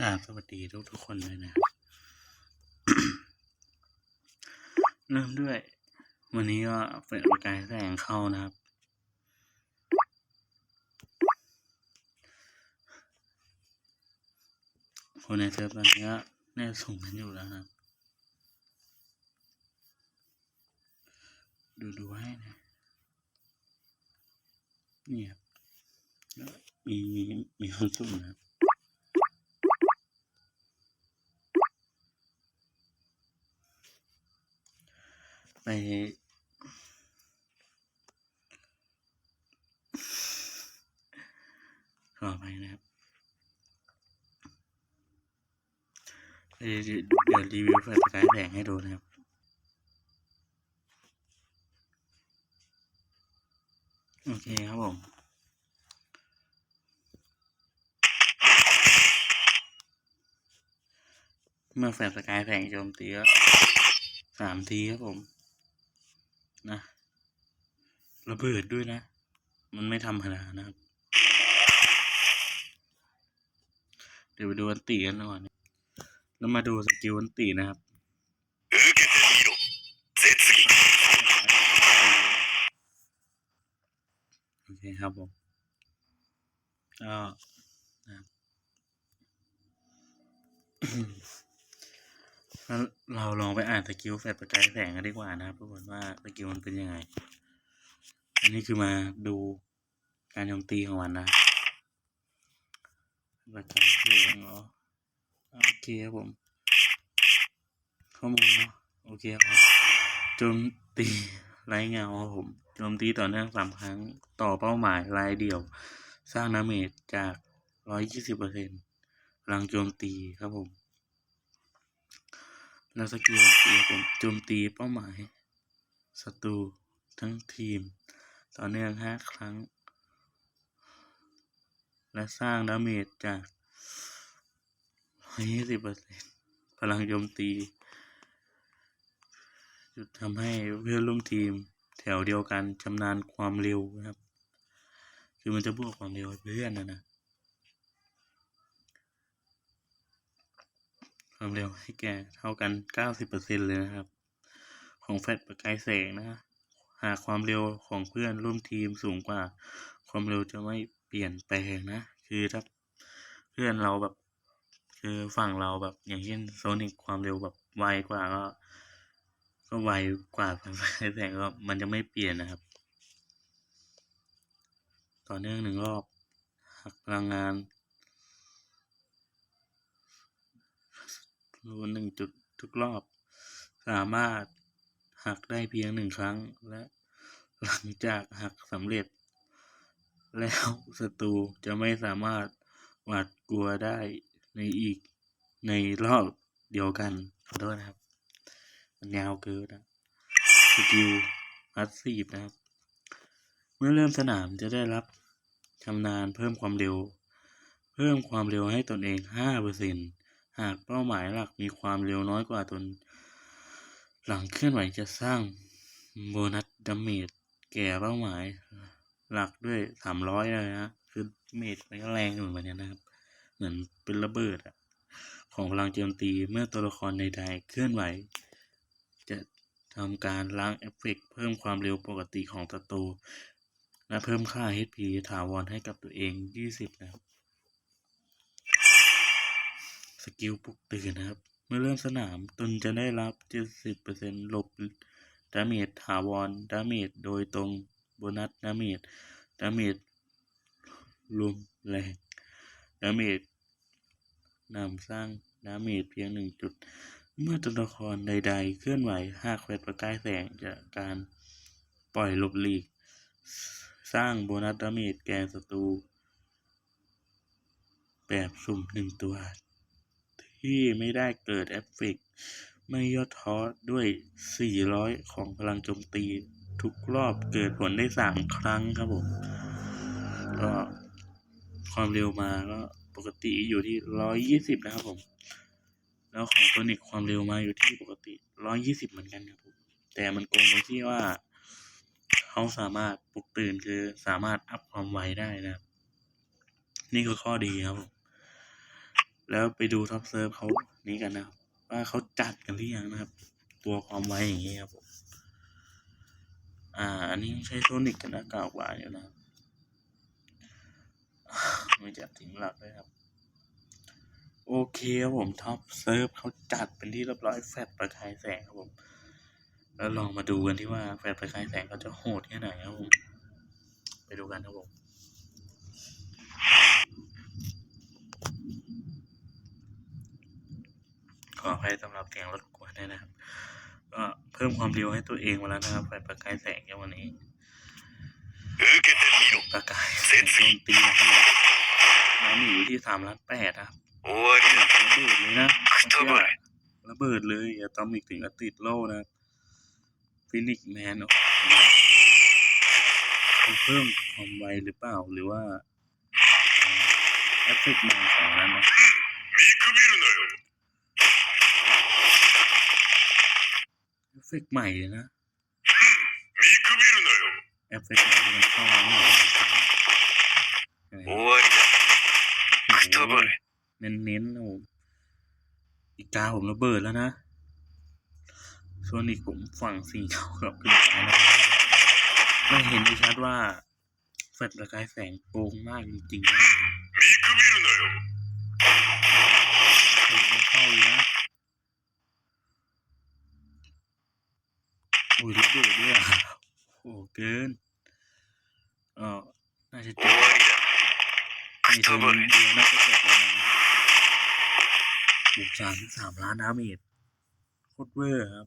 ครับสวัสดีทุกทุกๆคนเลยนะ เริ่มด้วย วันนี้ก็เปิดประกายแสงเข้านะครับ คนในเซิร์ฟตอนนี้ก็แน่ส่งกันอยู่แล้วครับ ดูดูให้นะนี่ครับแล้วมีมีมีคนสุ่มนะครับ ไปขอไปนะครับเดี๋ยวรีวิวไฟประกายแสงให้ดูนะครับโอเคครับผมเมื่อแฟลชสกายแสงโจมตีก็สามทีครับผม นะระเบิดด้วยนะ มันไม่ธรรมดานะครับ เดี๋ยวไปดูอันตีกันก่อนแล้วมาดูสกิลอันตีนะครับโอเคครับผมก็นะครับ แล้วเราลองไปอ่านสกิลแฟลชประกายแสงกันดีกว่านะครับทุกคนว่าสกิลมันเป็นยังไง อันนี้คือมาดูการโจมตีของมันนะประกายแสงเหรอโอเคครับผม ข้อมูลเนาะโอเคครับโจมตีไร้เงาครับผมโจมตีต่อเนื่องสามครั้งต่อเป้าหมายรายเดียว สร้างดาเมจจากร้อยยี่สิบเปอร์เซ็นต์พลังโจมตีครับผม แล้วสกิลตีผมโจมตีเป้าหมายศัตรูทั้งทีม ต่อเนื่องห้าครั้ง และสร้างดาเมจจากยี่สิบเปอร์เซ็นพลังโจมตีจะทำให้เพื่อนร่วมทีมแถวเดียวกันชำนาญความเร็วนะครับ คือมันจะบวกความเร็วเพื่อนนะนะ ความเร็วให้แก่เท่ากัน 90%เลยนะครับ ของแฟลชประกายแสงนะหากความเร็วของเพื่อนร่วมทีมสูงกว่า ความเร็วจะไม่เปลี่ยนแปลงนะ คือถ้าเพื่อนเราแบบ คือฝั่งเราแบบอย่างเช่นโซนิกความเร็วแบบไวกว่าก็ ก็ไวกว่าแฟลชประกายแสงก็มันจะไม่เปลี่ยนนะครับ ต่อเนื่องหนึ่งรอบหักพลังงาน รูหนึ่งจุดทุกรอบ สามารถหักได้เพียงหนึ่งครั้งและหลังจากหักสำเร็จ แล้วศัตรูจะไม่สามารถหวาดกลัวได้ในอีกในรอบเดียวกันขอโทษนะครับ มันยาวเกินนะสกิลพัสซีฟนะครับ เมื่อเริ่มสนามจะได้รับชำนาญเพิ่มความเร็ว เพิ่มความเร็วให้ตนเองห้าเปอร์เซ็นต์ หากเป้าหมายหลักมีความเร็วน้อยกว่าตน หลังเคลื่อนไหวจะสร้างโบนัสดาเมจแก่เป้าหมาย หลักด้วยสามร้อยเลยนะคือเมจมันก็แรงเหมือนกันนะครับ เหมือนเป็นระเบิดอะของพลังโจมตีเมื่อตัวละครใดๆเคลื่อนไหว จะทำการล้างเอฟเฟกต์เพิ่มความเร็วปกติของศัตรูและเพิ่มค่า HP ถาวรให้กับตัวเอง 20 นะครับ สกิลปลุกตื่นนะครับ เมื่อเริ่มสนามตนจะได้รับ 70%ลบดาเมจถาวรดาเมจโดยตรงโบนัสดาเมจดาเมจรวมแรงดาเมจนำสร้างดาเมจเพียงหนึ่งจุด เมื่อตัวละครใด ๆ เคลื่อนไหวหากแฟลชประกายแสงจากการปล่อยหลบหลีก สร้างโบนัสดาเมจแก่ศัตรูแบบสุ่มหนึ่งตัว ที่ไม่ได้เกิดเอฟเฟกไม่ย่อท้อด้วย 400 ของพลังโจมตี ทุกรอบเกิดผลได้ 3 ครั้งครับผม ก็ความเร็วมาก็ปกติอยู่ที่ 120 นะครับผม แล้วของตัวนิกความเร็วมาอยู่ที่ปกติ 120 เหมือนกันครับผม แต่มันโกงตรงที่ว่าเขาสามารถปลุกตื่นคือสามารถอัพความไวได้นะครับ นี่คือข้อดีครับผม แล้วไปดูท็อปเซิร์ฟเขานี้กันนะครับ ว่าเขาจัดกันหรือยังนะครับ ตัวความไวอย่างเงี้ยครับผมอ่า อันนี้ใช้โซนิกกันนะเก่ากว่าอยู่นะครับไม่จัดถึงหลักเลยครับ โอเคครับผมท็อปเซิร์ฟเขาจัดเป็นที่เรียบร้อยแฟลชประกายแสงครับผม แล้วลองมาดูกันที่ว่าแฟลชประกายแสงเขาจะโหดแค่ไหนครับผม ไปดูกันครับผม ออภัยสำหรับเสียงรถกวนด้วยนะครับ ก็เพิ่มความเร็วให้ตัวเองมาแล้วนะครับไฟประกายแสงในวันนี้ประกายเซนซีตีนะครับน้ำอยู่ที่สามล้านแปดครับโอ้ยระเบิดเลยนะระเบิดเลยอะตอมิกถึงกัติดโล่นะฟินิกแมนเนาะเพิ่มความไวหรือเปล่าหรือว่าเอฟเฟกต์มาของนั้นนะ ฟกต์ใหม่เลยนะเอฟเฟกต์ใหม่ที่มันเข้ามาใหม่โอ้ยเน้นเน้นโอ้อีกาผมระเบิดแล้วนะส่วนอีกผมฝั่งสีเขากับกรีนไปนะไม่เห็นได้ชัดว่าเฟลชประกายแสงโกงมากจริงๆนะมีคือมีเลยเข้าเลยนะ เกินเออน่าจะจบมีทุนเดียวน่าจะจบแล้วนะบุกสามสามล้านดาเมดโคตรเวอร์ครับ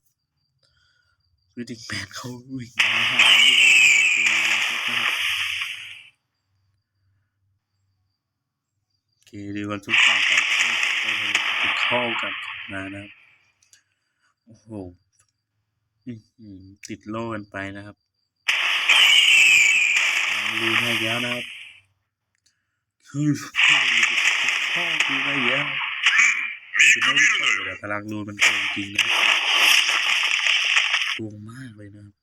วิติกแมนเขาวิ่งมาหาโอเคดีวันทุกฝ่ายกันเข้ากันมานะครับ โอ้โหติดโล่กันไปนะครับ ลืม่ห้แล้วนะครับคือข้อคือไม่เยอะคือไม่ได้แต่พลังนูนมันโกงจริงนะโกงมากเลยนะครับ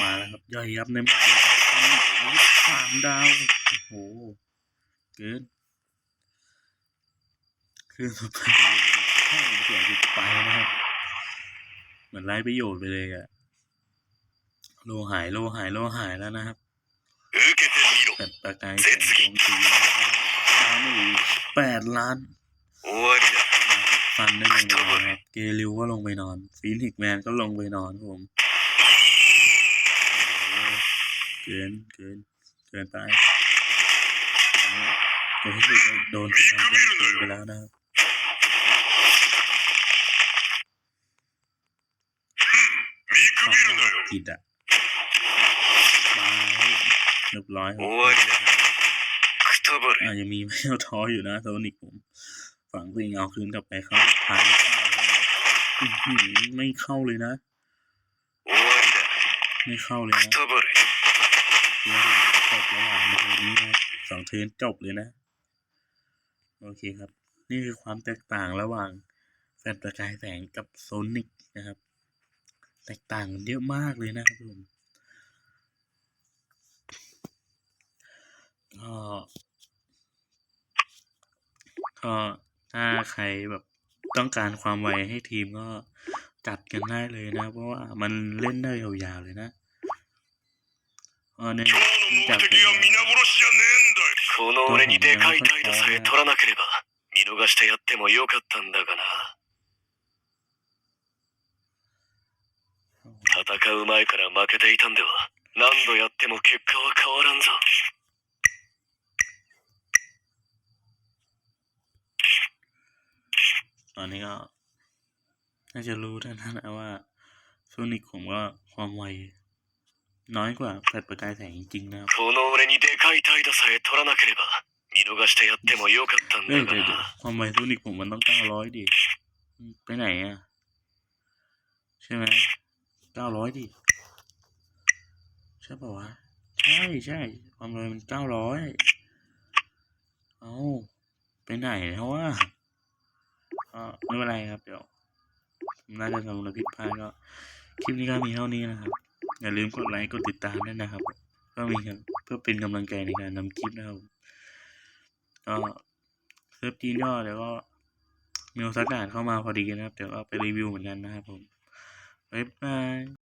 มาแล้วครับย่อยยับในหมายสามดาว โอ้โห เกินคือสุดท้ายเสียไปนะครับ เหมือนไร้ประโยชน์ไปเลยอะ โลหายโลหายโลหายแล้วนะครับแปดประกายแสงโจมตีสามหมื่นแปดล้านฟันได้ลงไปนอนครับเกลิวก็ลงไปนอนฟีนิกแมนก็ลงไปนอนผมเกินเกินเกินไปตัวที่สุดโดนทำเป็นตีไปแล้วนะครับผิดอะ เรียบร้อยครับอ่ายังมีแมวท้ออยู่นะโซนิกผม ฝังตัวเองเอาคืนกลับไปเข้าท้ายไม่เข้าเลยนะ ไม่เข้าเลยนะจบระหว่างนี้นะสองเทินจบเลยนะ โอเคครับ นี่คือความแตกต่างระหว่างแฟนประกายแสงกับโซนิกนะครับ แตกต่างเยอะมากเลยนะครับผม ก็ก็ถ้าใครแบบต้องการความไวให้ทีมก็จัดกันได้เลยนะ เพราะว่ามันเล่นได้ยาวๆเลยนะเออเนี่ย 今日の เนื่อง 目 จากผม 的は皆殺しじゃねえんだよこの俺にでかい態度さえ取らなければ見逃してやってもよかったんだがな戦う前から負けていたんでは何度やっても結果は変わらんぞ ตอนนี้ก็น่าจะรู้ท่านนะนะว่าโซนิกผมก็ความไว น้อยกว่าแฟลชประกายแสงจริงๆนะครับ この俺にでかい態度さえ取らなければ見逃してやってもよかったん เอ้ย だが เดี๋ยวเดี๋ยว な ความไวโซนิกผมมันต้องเก้าร้อยดิไปไหนอ่ะ ใช่ไหมเก้าร้อยดิ ใช่ป่าวะ ใช่ใช่ความไวมันเก้าร้อยเอาไปไหนแล้ววะ ก็ไม่เป็นไรครับ เดี๋ยวน่าจะทำอะไรผิดพลาดก็คลิปนี้ก็มีเท่านี้นะครับ อย่าลืมกดไลค์กดติดตามด้วยนะครับ ก็มีครับเพื่อเป็นกำลังใจในการนำคลิปนะครับก็เซิร์ฟจีนย่อเดี๋ยวก็มีโอซากาเข้ามาพอดีนะครับ เดี๋ยวก็ไปรีวิวเหมือนกันนะครับผมบ๊ายบาย